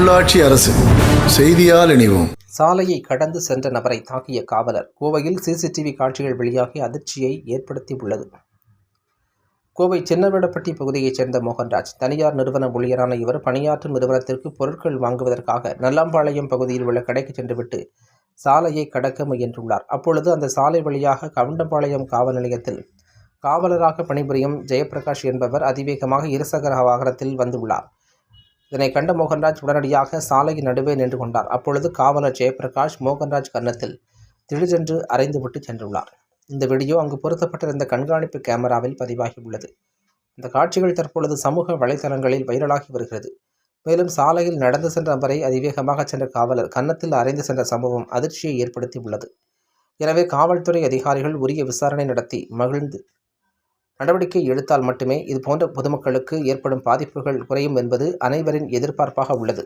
உள்ளாட்சி அரசு செய்தியால் இணைவோம். சாலையை கடந்து சென்ற நபரை தாக்கிய காவலர் கோவையில் சிசிடிவி காட்சிகள் வெளியாகி அதிர்ச்சியை ஏற்படுத்தி உள்ளது. கோவை சின்னவேடப்பட்டி பகுதியைச் சேர்ந்த மோகன்ராஜ் தனியார் நிறுவன ஊழியரான இவர் பணியாற்றும் நிறுவனத்திற்கு பொருட்கள் வாங்குவதற்காக நல்லாம்பாளையம் பகுதியில் உள்ள கடைக்கு சென்றுவிட்டு சாலையை கடக்க முயன்றுள்ளார். அப்பொழுது அந்த சாலை வழியாக கவுண்டம்பாளையம் காவல் நிலையத்தில் காவலராக பணிபுரியும் ஜெயபிரகாஷ் என்பவர் அதிவேகமாக இருசக்கர வாகனத்தில் வந்துள்ளார். இதனை கண்ட மோகன்ராஜ் உடனடியாக சாலையின் நடுவே நின்று கொண்டார். அப்பொழுது காவலர் ஜெயபிரகாஷ் மோகன்ராஜ் கன்னத்தில் திடீரென்று அறைந்துவிட்டு சென்றுள்ளார். இந்த வீடியோ அங்கு பொருத்தப்பட்டிருந்த கண்காணிப்பு கேமராவில் பதிவாகியுள்ளது. இந்த காட்சிகள் தற்பொழுது சமூக வலைதளங்களில் வைரலாகி வருகிறது. மேலும் சாலையில் நடந்து சென்ற நபரை அதிவேகமாக சென்ற காவலர் கன்னத்தில் அறைந்து சென்ற சம்பவம் அதிர்ச்சியை ஏற்படுத்தி உள்ளது எனவே காவல்துறை அதிகாரிகள் உரிய விசாரணை நடத்தி மகிழ்ந்து நடவடிக்கை எடுத்தால் மட்டுமே இதுபோன்ற பொதுமக்களுக்கு ஏற்படும் பாதிப்புகள் குறையும் என்பது அனைவரின் எதிர்பார்ப்பாக உள்ளது.